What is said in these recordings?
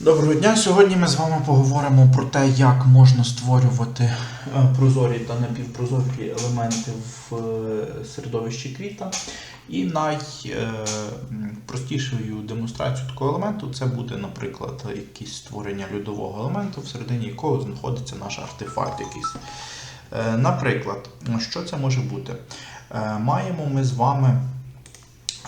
Доброго дня! Сьогодні ми з вами поговоримо про те, як можна створювати е, прозорі та напівпрозорі елементи в е, середовищі квіта. І найпростішою демонстрацією такого елементу це буде, наприклад, якесь створення льодового елементу, всередині якого знаходиться наш артефакт якийсь. Е, Наприклад, що це може бути? Е, Маємо ми з вами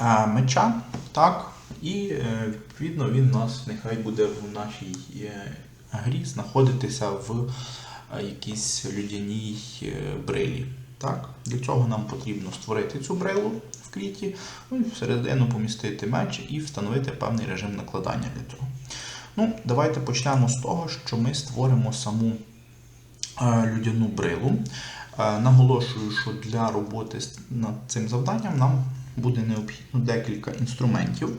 е, меча, так, і е, відповідно він нас нехай буде в нашій е, грі знаходитися в е, якійсь людяній брилі. Так? Для цього нам потрібно створити цю брилу в квіті, ну і всередину помістити меч і встановити певний режим накладання для цього. Ну, давайте почнемо з того, що ми створимо саму людяну брилу. Наголошую, що для роботи над цим завданням нам буде необхідно декілька інструментів.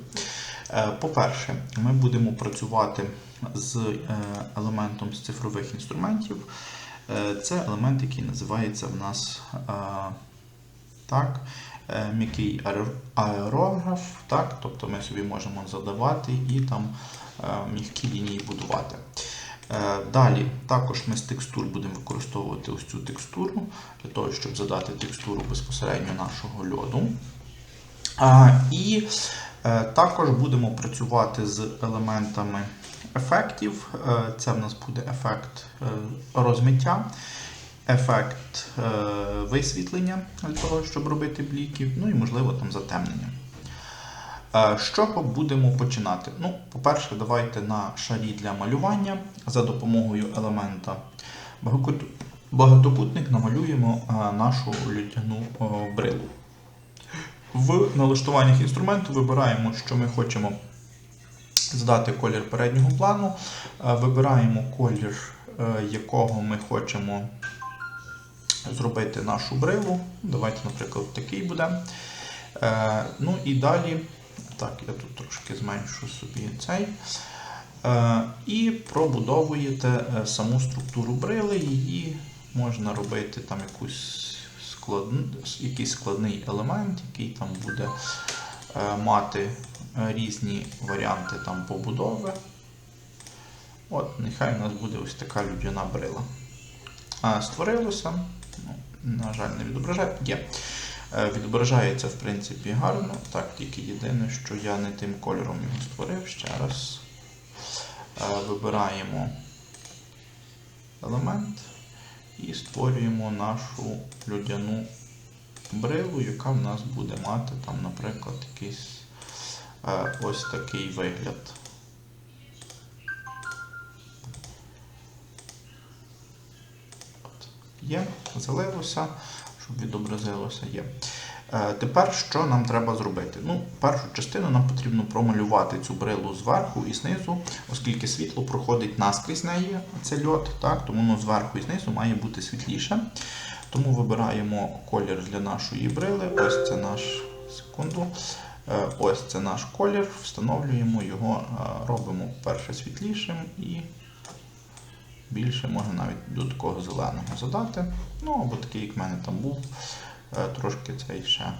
Е, По-перше, ми будемо працювати з е, елементом з цифрових інструментів. Е, Це елемент, який називається в нас так, м'який аерограф, так, тобто ми собі можемо задавати і там м'які лінії будувати. Далі також ми з текстур будемо використовувати ось цю текстуру для того, щоб задати текстуру безпосередньо нашого льоду. І також будемо працювати з елементами ефектів. Е, Це в нас буде ефект е, розмиття, ефект е, висвітлення для того, щоб робити бліки, ну і можливо там затемнення. Е, З чого будемо починати? Ну, по-перше, давайте на шарі для малювання за допомогою елемента багатокутник намалюємо е, нашу людяну е, брилу. В налаштуваннях інструменту вибираємо, що ми хочемо задати колір переднього плану, е, вибираємо колір, е, якого ми хочемо зробити нашу брилу. Давайте, наприклад, такий буде. Е, Ну і далі, так, я тут трошки зменшу собі цей. І пробудовуєте саму структуру брили, її можна робити там якусь. Якийсь складний елемент, який там буде е, мати е, різні варіанти там побудови. От, нехай у нас буде ось така людяна брила. Створилося. Ну, на жаль, не відображає. Є. Е, Відображається, в принципі, гарно. Так, тільки єдине, що я не тим кольором його створив. Ще раз. Вибираємо елемент і створюємо нашу людяну брилу, яка в нас буде мати там, наприклад, якийсь е, ось такий вигляд. Є, залилося, щоб відобразилося, є. Е, Тепер що нам треба зробити? Ну, першу частину нам потрібно промалювати цю брилу зверху і знизу, оскільки світло проходить наскрізь неї, це льод, так, тому воно зверху і знизу має бути світліше. Тому вибираємо колір для нашої брили. Ось це наш секунду. Е, Ось це наш колір, встановлюємо його, е, робимо перше світлішим і більше можна навіть до такого зеленого задати. Ну або такий, як в мене там був, трошки цей ще.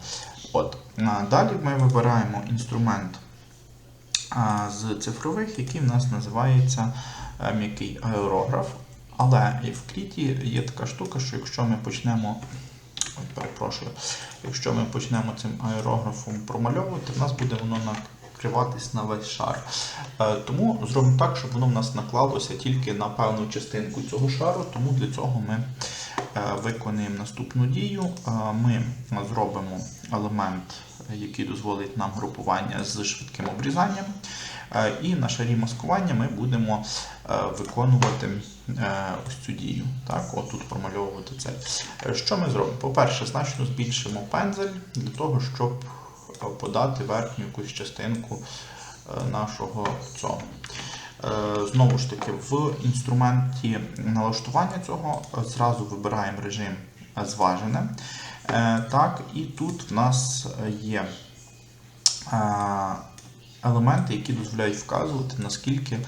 От. Далі ми вибираємо інструмент з цифрових, який в нас називається е, м'який аерограф. Але в кліті є така штука, що якщо ми почнемо. Перепрошую, якщо ми почнемо цим аерографом промальовувати, в нас буде воно накриватись на весь шар. Е, Тому зробимо так, щоб воно в нас наклалося тільки на певну частинку цього шару. Тому для цього ми е, виконуємо наступну дію. Е, Ми зробимо елемент, який дозволить нам групування з швидким обрізанням. Е, І на шарі маскування ми будемо е, виконувати е, ось цю дію. Так, от тут промальовувати це. Е, Що ми зробимо? По-перше, значно збільшимо пензель для того, щоб е, подати верхню якусь частинку е, нашого цього. Е, Знову ж таки, в інструменті налаштування цього е, зразу вибираємо режим е, зважене. Так, і тут в нас є елементи, які дозволяють вказувати, наскільки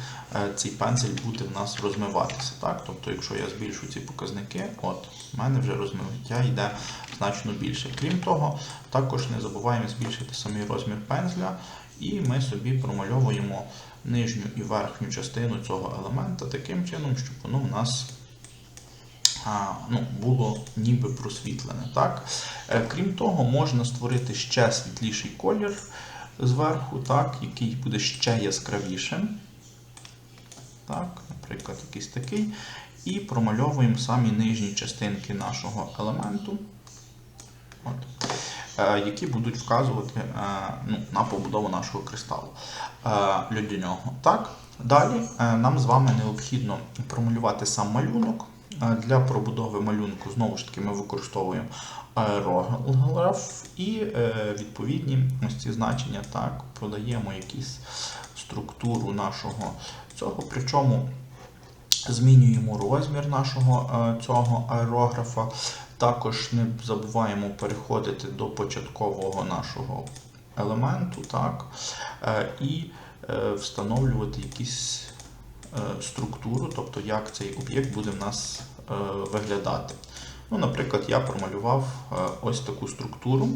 цей пензель буде в нас розмиватися. Так? Тобто, якщо я збільшу ці показники, от, в мене вже розмиття йде значно більше. Крім того, також не забуваємо збільшити самий розмір пензля І ми собі промальовуємо нижню і верхню частину цього елемента таким чином, щоб воно в нас ну, було ніби просвітлене. Так? Е, Крім того, можна створити ще світліший колір зверху, так, який буде ще яскравішим. Так, Наприклад, якийсь такий. І промальовуємо самі нижні частинки нашого елементу, от, які будуть вказувати е, ну, на побудову нашого кристалу е, льодяного. Так, Далі е, нам з вами необхідно промалювати сам малюнок. Е, Для пробудови малюнку знову ж таки ми використовуємо аерограф і е, відповідні ось ці значення так, подаємо якусь структуру нашого цього. Причому змінюємо розмір нашого е, цього аерографа. Також не забуваємо переходити до початкового нашого елементу, так, е, і е, встановлювати якісь е, структуру, тобто як цей об'єкт буде в нас виглядати. Ну, Наприклад, я промалював ось таку структуру.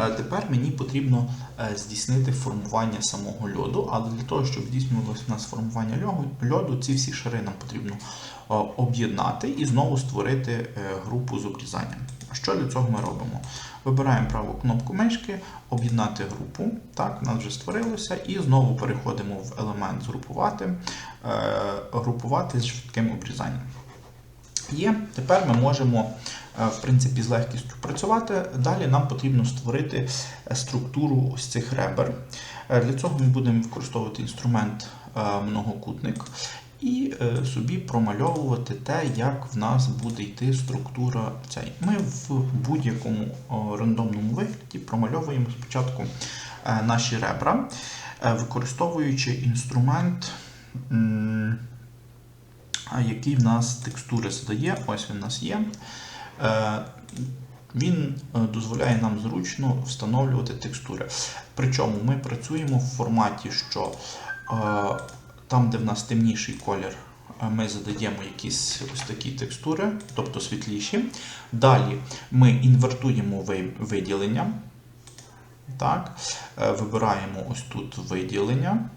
Е, Тепер мені потрібно е, здійснити формування самого льоду, але для того, щоб здійснювалося у нас формування льоду- ці всі шари нам потрібно е, об'єднати і знову створити е, групу з обрізанням. Що для цього ми робимо? Вибираємо праву кнопку мишки, об'єднати групу. Так, у нас вже створилося, і знову переходимо в елемент згрупувати, е, групувати з швидким обрізанням. Є. Тепер ми можемо е, в принципі, з легкістю працювати. Далі нам потрібно створити е, структуру ось цих ребер. Е, Для цього ми будемо використовувати інструмент е, многокутник і е, собі промальовувати те, як в нас буде йти структура цей. Ми в будь-якому рандомному вигляді промальовуємо спочатку е, наші ребра, е, використовуючи інструмент. який в нас текстури задає. Ось він у нас є. Е, Він е, дозволяє нам зручно встановлювати текстури. Причому ми працюємо в форматі, що е, там, де в нас темніший колір, ми задаємо якісь ось такі текстури, тобто світліші. Далі ми інвертуємо виділення. Так, Вибираємо ось тут виділення.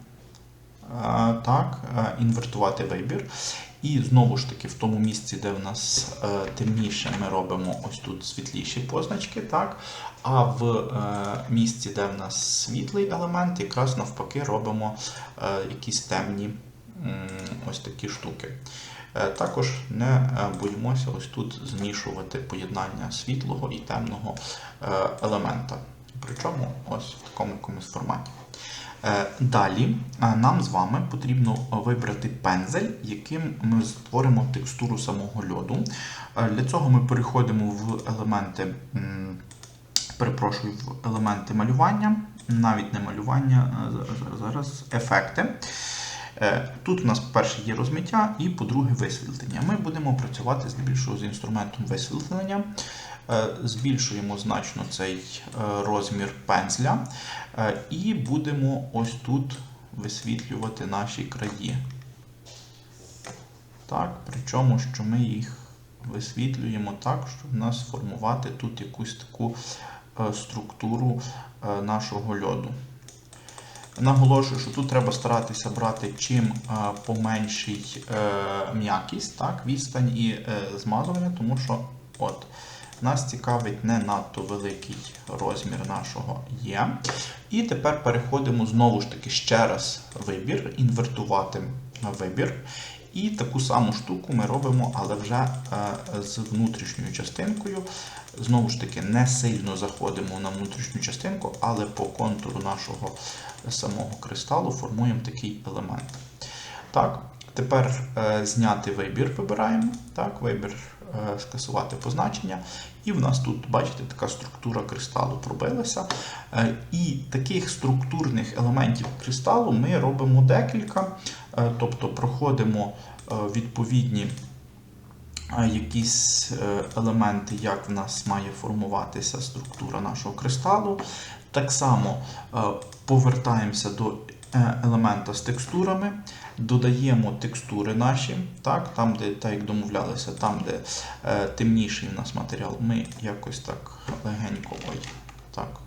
Так, інвертувати вибір. І знову ж таки, в тому місці, де в нас е, темніше, ми робимо ось тут світліші позначки. так? А в е, місці, де в нас світлий елемент, якраз навпаки робимо е, якісь темні ось такі штуки. Також не боїмося ось тут змішувати поєднання світлого і темного елемента. Причому ось в такому якомусь форматі. Е, Далі е, нам з вами потрібно вибрати пензель, яким ми створимо текстуру самого льоду. Е, Для цього ми переходимо в елементи, перепрошую, в елементи малювання, навіть не малювання, зараз, ефекти. Тут у нас, по-перше, є розмиття, і по-друге, висвітлення. Ми будемо працювати здебільшого з інструментом висвітлення. Е, Збільшуємо значно цей е, розмір пензля е, і будемо ось тут висвітлювати наші краї. Так, причому, що ми їх висвітлюємо так, щоб нас сформувати тут якусь таку структуру нашого льоду. Наголошую, що тут треба старатися брати чим поменший м'якість, так, відстань і змазування, тому що от, нас цікавить не надто великий розмір нашого є. І тепер переходимо знову ж таки ще раз вибір, інвертувати вибір. І таку саму штуку ми робимо, але вже е, з внутрішньою частинкою. Знову ж таки, не сильно заходимо на внутрішню частинку, але по контуру нашого самого кристалу формуємо такий елемент. Так, тепер е, зняти вибір вибираємо. Так, вибір скасувати позначення. І в нас тут, бачите, така структура кристалу пробилася. Е, і таких структурних елементів кристалу ми робимо декілька, е, тобто проходимо е, відповідні е, якісь е, елементи, як в нас має формуватися структура нашого кристалу. Так само е, повертаємося до е, елемента з текстурами, додаємо текстури наші, так, там, де, так як домовлялися, там, де е, темніший у нас матеріал, ми якось так легенько ой, так,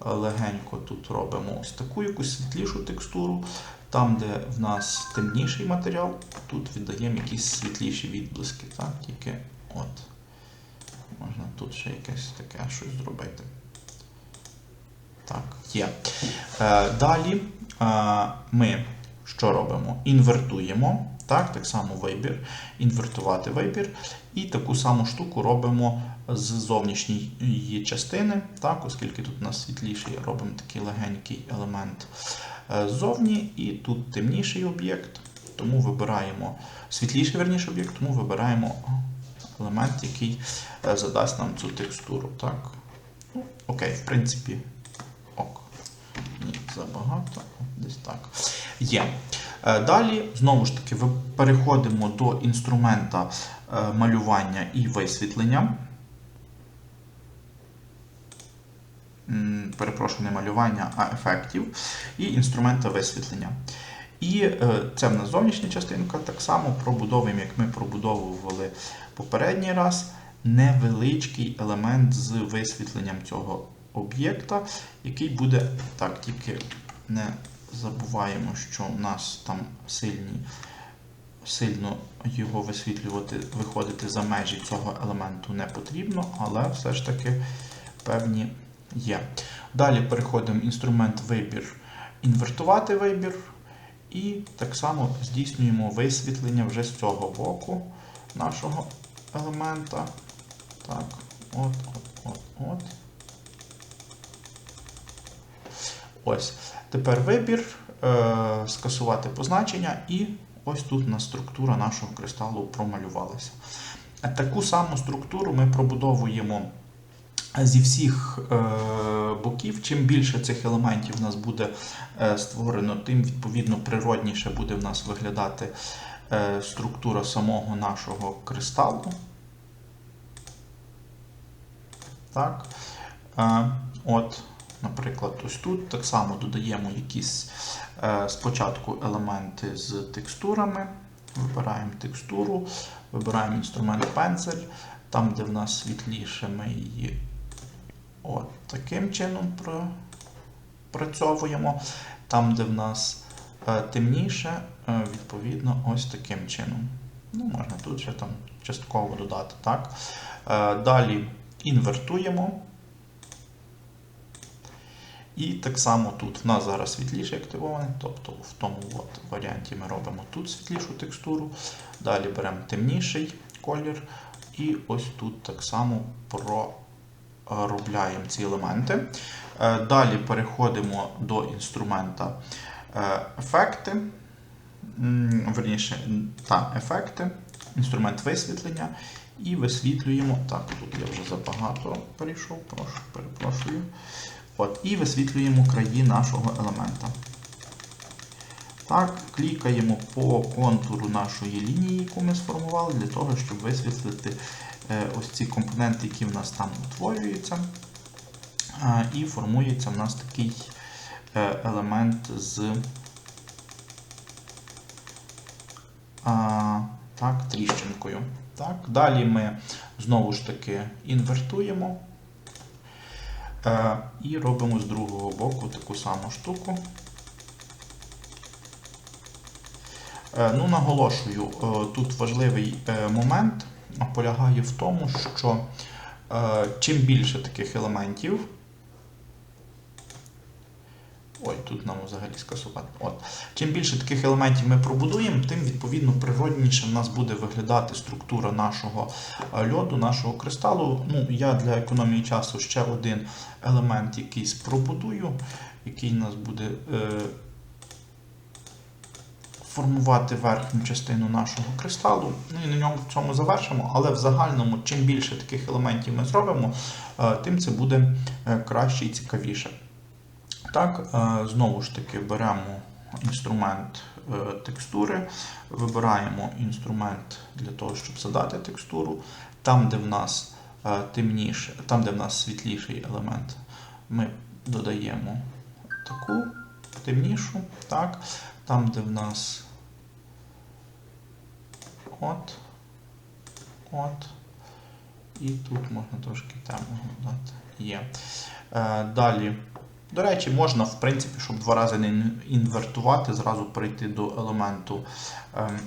легенько тут робимо ось таку якусь світлішу текстуру. Там, де в нас темніший матеріал, тут віддаємо якісь світліші відблиски. Так? Тільки от. Можна тут ще якесь таке щось зробити. Так, є. Е, далі е, ми що робимо? Інвертуємо. Так, так само вибір, інвертувати вибір. І таку саму штуку робимо з зовнішньої частини, так, оскільки тут у нас світліший, робимо такий легенький елемент е, ззовні, і тут темніший об'єкт, тому вибираємо світліший верніший об'єкт, тому вибираємо елемент, який е, задасть нам цю текстуру. Так. Окей, в принципі, ок. Ні, забагато. Десь так. Є. Е, Далі, знову ж таки, ви- переходимо до інструмента е, малювання і висвітлення. Перепрошую, не малювання, а ефектів, і інструмента висвітлення. І е, це в нас зовнішня частинка. Так само пробудовуємо, як ми пробудовували попередній раз, невеличкий елемент з висвітленням цього об'єкта, який буде так, тільки не забуваємо, що у нас там сильні, сильно його висвітлювати, виходити за межі цього елементу не потрібно, але все ж таки певні є. Далі переходимо в інструмент вибір, інвертувати вибір. І так само здійснюємо висвітлення вже з цього боку нашого елемента. Так, от, от, от, от. Ось. Тепер вибір, е, скасувати позначення, і ось тут у нас структура нашого кристалу промалювалася. Таку саму структуру ми пробудовуємо зі всіх е, боків. Чим більше цих елементів у нас буде е, створено, тим відповідно природніше буде в нас виглядати структура самого нашого кристалу. Так. От, наприклад, ось тут так само додаємо якісь е, спочатку елементи з текстурами. Вибираємо текстуру, вибираємо інструмент пензель. Там, де в нас світліше, ми її от таким чином пропрацьовуємо. Там, де в нас е, темніше, е, відповідно, ось таким чином. Ну, Можна тут ще там частково додати. Так? Далі інвертуємо. І так само тут в нас зараз світліше активоване, тобто в тому от варіанті ми робимо тут світлішу текстуру. Далі беремо темніший колір. І ось тут так само проробляємо ці елементи. Е, Далі переходимо до інструмента е, ефекти. Верніше, та, ефекти, інструмент висвітлення. І висвітлюємо. Так, тут я вже забагато перейшов, прошу, перепрошую. От, І висвітлюємо краї нашого елемента. Так, клікаємо по контуру нашої лінії, яку ми сформували, для того, щоб висвітлити е, ось ці компоненти, які в нас там утворюються. І формується в нас такий е, елемент з так, тріщинкою. Так, Далі ми знову ж таки інвертуємо. І робимо з другого боку таку саму штуку. Е, Ну, наголошую, е, тут важливий е, момент полягає в тому, що чим більше таких елементів. Ой, тут нам взагалі скасувати. От. Чим більше таких елементів ми пробудуємо, тим відповідно природніше в нас буде виглядати структура нашого е, льоду, нашого кристалу. Ну, Я для економії часу ще один елемент якийсь пробудую, який у нас буде е, формувати верхню частину нашого кристалу. Ну і на ньому в цьому завершимо, але в загальному, чим більше таких елементів ми зробимо, е, тим це буде е, краще і цікавіше. Так, е, знову ж таки беремо інструмент е, текстури, вибираємо інструмент для того, щоб задати текстуру. Там, де в нас е, темніше, там, де в нас світліший елемент, ми додаємо таку темнішу. Так. Там, де в нас от, от, і тут можна трошки темного додати. Є. Далі До речі, можна, в принципі, щоб два рази не інвертувати, зразу перейти до елементу, ем,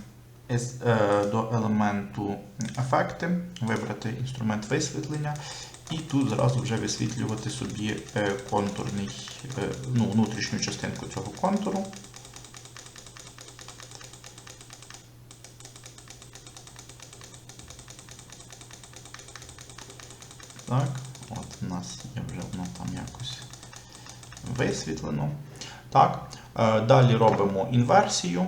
е, до елементу ефекти, вибрати інструмент висвітлення, і тут зразу вже висвітлювати собі е, контурний, е, ну, внутрішню частинку цього контуру. Так, от у нас є вже воно там якось висвітлено. Так, е, далі робимо інверсію.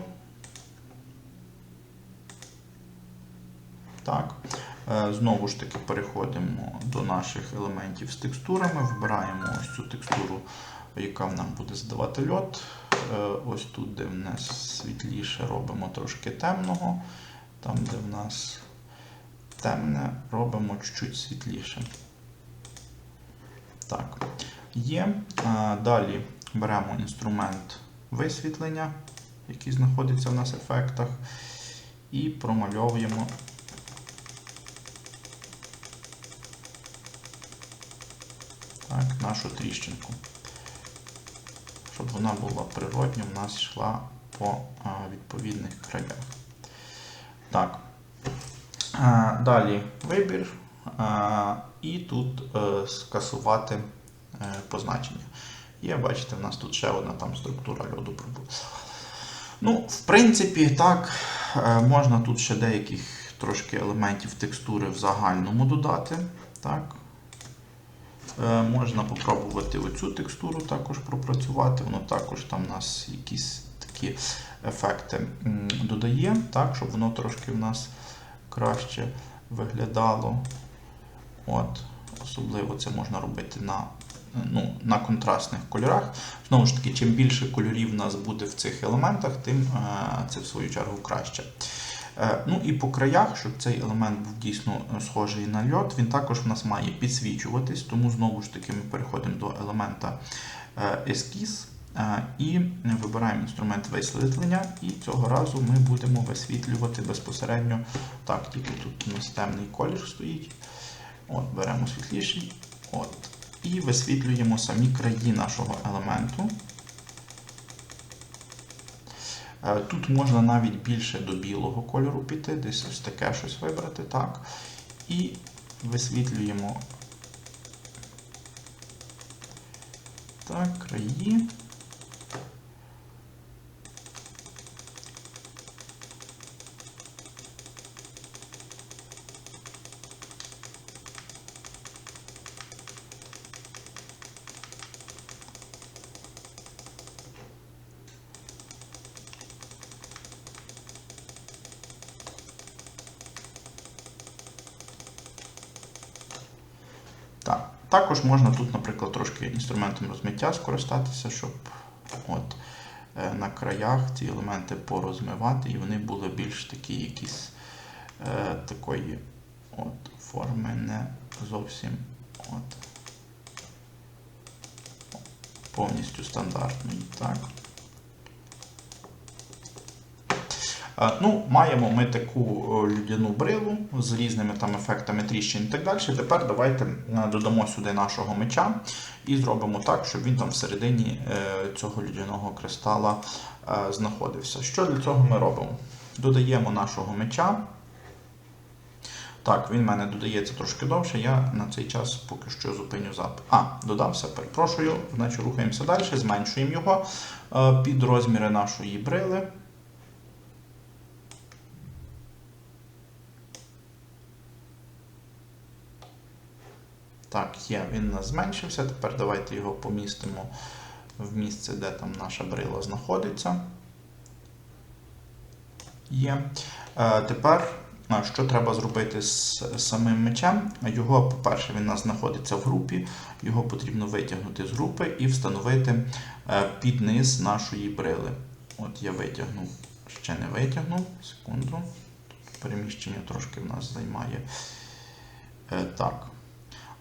Так, е, знову ж таки переходимо до наших елементів з текстурами, вибираємо ось цю текстуру, яка нам буде здавати льот. Е, Ось тут, де в нас світліше, робимо трошки темного. Там, де в нас темне, робимо чуть-чуть світліше. Так, є. Далі беремо інструмент висвітлення, який знаходиться в нас в ефектах, і промальовуємо так, нашу тріщинку. Щоб вона була природньо, в нас йшла по відповідних краях. Так. Далі вибір. І тут е, скасувати позначення. Є, бачите, в нас тут ще одна там структура льоду пробула. Ну, в принципі, так, е, можна тут ще деяких трошки елементів текстури в загальному додати. Так. Е, Можна попробувати оцю текстуру також пропрацювати. Воно також там у нас якісь такі ефекти додає, так, щоб воно трошки в нас краще виглядало. От, Особливо це можна робити на, ну, на контрастних кольорах. Знову ж таки, чим більше кольорів у нас буде в цих елементах, тим е, це в свою чергу краще. Е, Ну і по краях, щоб цей елемент був дійсно е, схожий на льот, він також в нас має підсвічуватись, тому знову ж таки ми переходимо до елемента ескіз і вибираємо інструмент висвітлення, і цього разу ми будемо висвітлювати безпосередньо. Так, тільки тут у нас темний колір стоїть. От, Беремо світліший. От, і висвітлюємо самі краї нашого елементу. Е, Тут можна навіть більше до білого кольору піти, десь ось таке щось вибрати, так. І висвітлюємо так, краї. Так. Також можна тут, наприклад, трошки інструментом розмиття скористатися, щоб от, е, на краях ці елементи порозмивати, і вони були більш такі якісь е, такої от, форми, не зовсім от, повністю стандартної. Так. Е, Ну, маємо ми таку е, людяну брилу з різними там ефектами тріщин і так далі. Тепер давайте е, додамо сюди нашого меча і зробимо так, щоб він там всередині е, цього людяного кристала е, знаходився. Що для цього ми робимо? Додаємо нашого меча. Так, він в мене додається трошки довше, я на цей час поки що зупиню запис. А, додався, перепрошую. Значить, рухаємося далі, зменшуємо його е, під розміри нашої брили. Так, є, він у нас зменшився. Тепер давайте його помістимо в місце, де там наша брила знаходиться. Є. Е, тепер, е, що треба зробити з самим мечем? Його, по-перше, він у нас знаходиться в групі, його потрібно витягнути з групи і встановити е, під низ нашої брили. От я витягнув, ще не витягнув. Секунду. Тут переміщення трошки в нас займає. Так.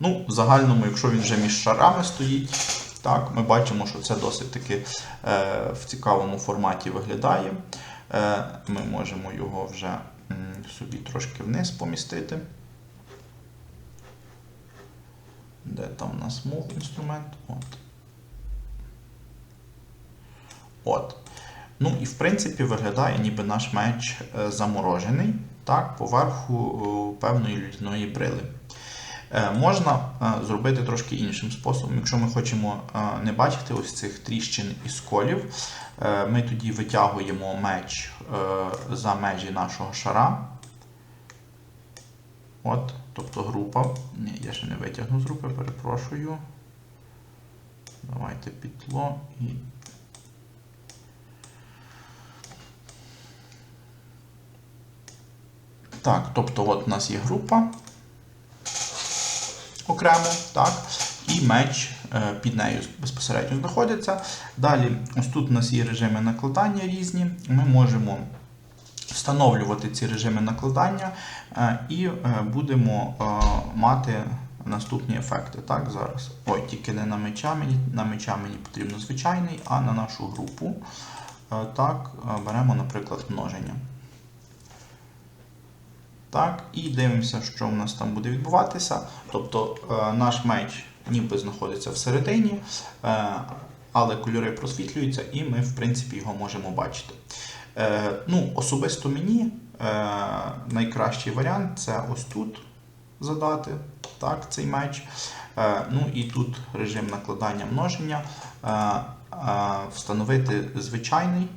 Ну, в загальному, якщо він вже між шарами стоїть, так, ми бачимо, що це досить таки е, в цікавому форматі виглядає. Е, ми можемо його вже собі трошки вниз помістити. Де там у нас move інструмент? От. От. Ну і в принципі виглядає, ніби наш меч е, заморожений, так, поверху певної людяної брили. Е, Можна е, зробити трошки іншим способом. Якщо ми хочемо е, не бачити ось цих тріщин і сколів, ми тоді витягуємо меч за межі нашого шара. От, тобто група. Ні, я ще не витягну з групи, перепрошую. Давайте пітло і. Так, тобто от у нас є група окремо, так, і меч е, під нею безпосередньо знаходиться. Далі, ось тут у нас є режими накладання різні. Ми можемо встановлювати ці режими накладання е, і е, будемо мати наступні ефекти. Так, зараз. Ой, тільки не на меча мені, на меча мені потрібно звичайний, а на нашу групу. Так, беремо, наприклад, множення. Так, і дивимося, що в нас там буде відбуватися. Тобто е, наш меч ніби знаходиться всередині, е, але кольори просвітлюються, і ми, в принципі, його можемо бачити. Е, ну, особисто мені найкращий варіант це ось тут задати так, цей меч. Ну і тут режим накладання множення. Встановити звичайний.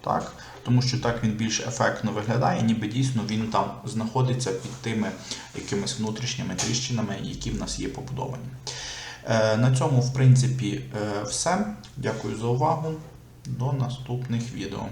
Так, тому що так він більш ефектно виглядає, ніби дійсно він там знаходиться під тими якимись внутрішніми тріщинами, які в нас є побудовані. Е, на цьому, в принципі, е, все. Дякую за увагу. До наступних відео.